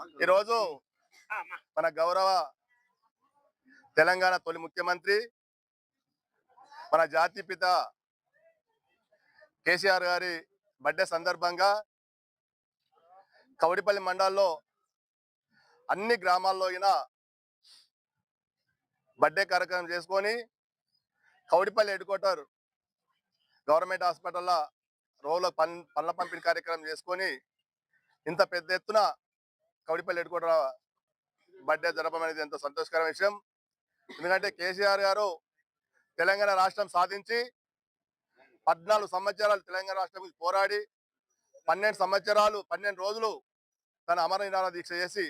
ఈరోజు మన గౌరవ తెలంగాణ తొలి ముఖ్యమంత్రి మన జాతిపిత కేసీఆర్ గారి బర్త్డే సందర్భంగా కవడిపల్లి మండలంలో అన్ని గ్రామాల్లో అయిన బర్త్డే కార్యక్రమం చేసుకొని కవడిపల్లి హెడ్ క్వార్టర్ గవర్నమెంట్ హాస్పిటల్లో రోజులో పన్ పనుల పంపిణీ కార్యక్రమం చేసుకొని ఇంత పెద్ద ఎత్తున కవిడిపల్లి హెడ్ క్వార్టర్ బర్త్డే జరపడం అనేది ఎంతో సంతోషకరమైన విషయం. ఎందుకంటే కేసీఆర్ గారు తెలంగాణ రాష్ట్రం సాధించి పద్నాలుగు సంవత్సరాలు తెలంగాణ రాష్ట్రం పోరాడి పన్నెండు సంవత్సరాలు పన్నెండు రోజులు తన అమర నిరాహార దీక్ష చేసి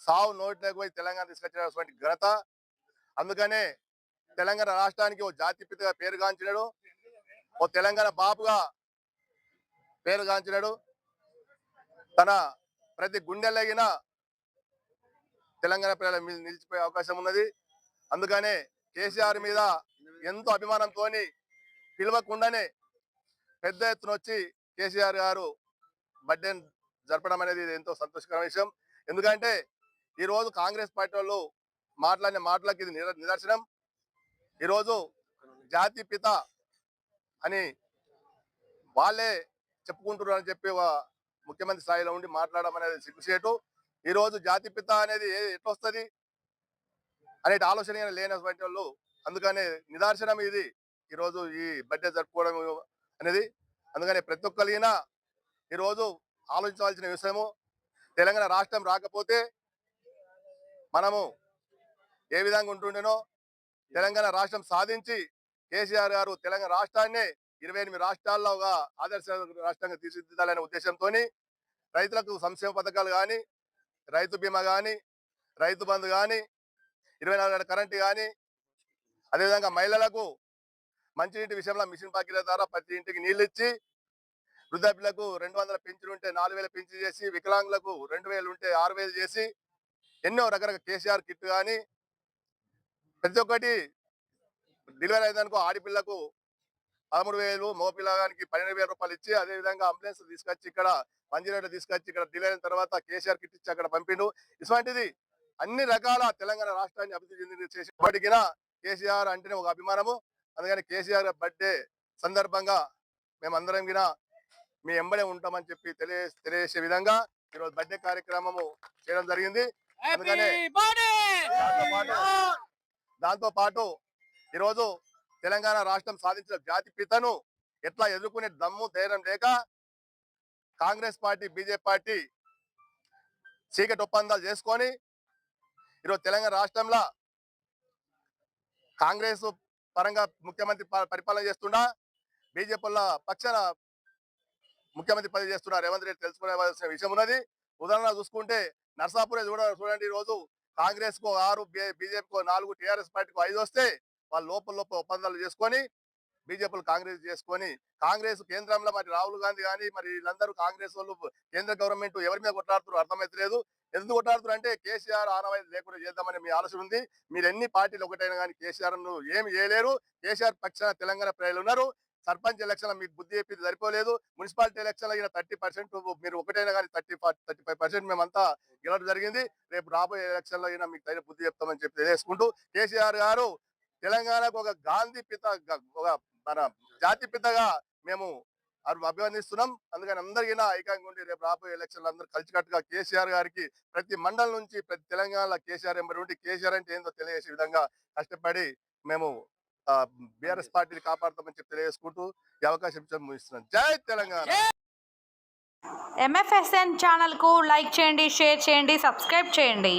సావు నోటిలోకి పోయి తెలంగాణ తీసుకొచ్చినటువంటి ఘనత. అందుకనే తెలంగాణ రాష్ట్రానికి ఓ జాతిపితగా పేరుగాంచినాడు ఓ తెలంగాణ బాపుగా పేరుగాంచినాడు తన ప్రతి గుండెలగిన తెలంగాణ ప్రజల మీద నిలిచిపోయే అవకాశం ఉన్నది. అందుకనే కేసీఆర్ మీద ఎంతో అభిమానంతో పిలవకుండానే పెద్ద ఎత్తున వచ్చి కేసీఆర్ గారు బర్త్డే జరపడం అనేది ఎంతో సంతోషకరమైన విషయం. ఎందుకంటే ఈరోజు కాంగ్రెస్ పార్టీ వాళ్ళు మాట్లాడిన మాటలకు ఇది నిదర్శనం. ఈరోజు జాతి పిత అని వాళ్ళే చెప్పుకుంటున్నారని అని చెప్పి ముఖ్యమంత్రి స్థాయిలో ఉండి మాట్లాడడం అనేది ఈరోజు ఈ రోజు జాతి పిత అనేది ఎట్లొస్తుంది ఎట్లొస్తది అనే ఆలోచన కానీ లేనటువంటి వాళ్ళు. అందుకనే నిదర్శనం ఇది. ఈ రోజు ఈ బడ్జెట్ జరుపుకోవడం అనేది. అందుకని ప్రతి ఒక్కరిన ఈరోజు ఆలోచించవలసిన విషయము. తెలంగాణ రాష్ట్రం రాకపోతే మనము ఏ విధంగా ఉంటుండేనో తెలంగాణ రాష్ట్రం సాధించి కేసీఆర్ గారు తెలంగాణ రాష్ట్రాన్ని ఇరవై ఎనిమిది రాష్ట్రాల్లో ఒక ఆదర్శ రాష్ట్రంగా తీర్చిదిద్దాలనే ఉద్దేశంతో రైతులకు సంక్షేమ పథకాలు కానీ రైతు బీమా కానీ రైతు బంధు కానీ ఇరవై నాలుగు గంటల కరెంటు కానీ అదేవిధంగా మహిళలకు మంచినీటి విషయంలో మిషన్ పాకిల ద్వారా ప్రతి ఇంటికి నీళ్ళు ఇచ్చి వృద్ధాప్యులకు రెండు వందల పెంచులు ఉంటే నాలుగు వేల పెంచి చేసి వికలాంగులకు రెండు వేలు ఉంటే ఆరు వేలు చేసి ఎన్నో రకరకాల కేసీఆర్ కిట్ కానీ ప్రతి ఒక్కటి డెలివరీ అయిందనుకో ఆడపిల్లకు పదమూడు వేలు మగపిల్లగానికి పన్నెండు వేల రూపాయలు ఇచ్చి అదే విధంగా అంబులెన్స్ తీసుకొచ్చి ఇక్కడ మంజీరేట తీసుకొచ్చి ఇక్కడ డెలివరీ అయిన తర్వాత కేసీఆర్ కిట్ ఇచ్చి అక్కడ పంపిండు. ఇటువంటిది అన్ని రకాల తెలంగాణ రాష్ట్రాన్ని అభివృద్ధి చెంది చేసి ఇప్పటికినా కేసీఆర్ అంటేనే ఒక అభిమానము. అందుకని కేసీఆర్ బర్త్డే సందర్భంగా మేమందరం గిన మీ ఎంబడే ఉంటామని చెప్పి తెలియ తెలియజేసే విధంగా ఈరోజు బర్త్డే కార్యక్రమము చేయడం జరిగింది. అందుకనే దాంతో పాటు ఈరోజు తెలంగాణ రాష్ట్రం సాధించిన జాతి పితను ఎట్లా ఎదుర్కొనే దమ్ము ధైర్యం లేక కాంగ్రెస్ పార్టీ బీజేపీ పార్టీ చీకటి ఒప్పందాలు చేసుకొని ఈరోజు తెలంగాణ రాష్ట్రంలో కాంగ్రెస్ పరంగా ముఖ్యమంత్రి ప- పరిపాలన చేస్తున్నా బీజేపీల పక్షాన ముఖ్యమంత్రి పదవి చేస్తున్న రేవంత్ రెడ్డి తెలుసుకోవాల్సిన విషయం ఉన్నది. ఉదాహరణ చూసుకుంటే నర్సాపురే చూడ చూడండి ఈరోజు రోజు కాంగ్రెస్కు ఆరు బీజేపీకి నాలుగు టీఆర్ఎస్ పార్టీకి ఐదు వస్తే వాళ్ళు లోపల లోపల ఒప్పందాలు చేసుకొని బీజేపీలు కాంగ్రెస్ చేసుకొని కాంగ్రెస్ కేంద్రంలో మరి రాహుల్ గాంధీ కానీ మరి వీళ్ళందరూ కాంగ్రెస్ వాళ్ళు కేంద్ర గవర్నమెంట్ ఎవరి మీద కొట్లాడుతున్నారు అర్థమైతలేదు. ఎందుకు కొట్లాడుతున్నారు అంటే కేసీఆర్ ఆనవాయితీ లేకుండా చేద్దామని మీ ఆలోచన ఉంది. మీరు ఎన్ని పార్టీలు ఒకటైనా కానీ కేసీఆర్ను ఏమి చేయలేరు. కేసీఆర్ పక్షాన తెలంగాణ ప్రజలు ఉన్నారు. సర్పంచ్ ఎలక్షన్ మీకు బుద్ధి చెప్పింది సరిపోలేదు. మున్సిపాలిటీ ఎలక్షన్ అయిన థర్టీ పర్సెంట్ మీరు ఒకటైనా కానీ థర్టీ థర్టీ ఫైవ్ పర్సెంట్ మేమంతా గెలవడం జరిగింది. రేపు రాబోయే ఎలక్షన్లో అయినా మీకు తగిన బుద్ధి చెప్తామని చెప్పి తెలియజేసుకుంటూ కేసీఆర్ గారు తెలంగాణకు ఒక గాంధీ పిత ఒక మన జాతి పితగా మేము అరు- అభివర్ణిస్తున్నాం. అందుకని అందరికీ ఐకాంగా ఉండి రేపు రాబోయే ఎలక్షన్లు అందరూ కలిసికట్టుగా కేసీఆర్ గారికి ప్రతి మండలం నుంచి ప్రతి తెలంగాణలో కేసీఆర్ ఎంబడి ఉండి కేసీఆర్ అంటే ఏందో తెలియజేసే విధంగా కష్టపడి మేము బీఆర్ఎస్ పార్టీని కాపాడుతామని చెప్పి తెలియజేసుకుంటూ ఈ అవకాశం ఇచ్చాము ముగిస్తున్నాం జై తెలంగాణ! ఎంఎఫ్ఎస్ఎన్ ఛానల్కు లైక్ చేయండి షేర్ చేయండి సబ్స్క్రైబ్ చేయండి.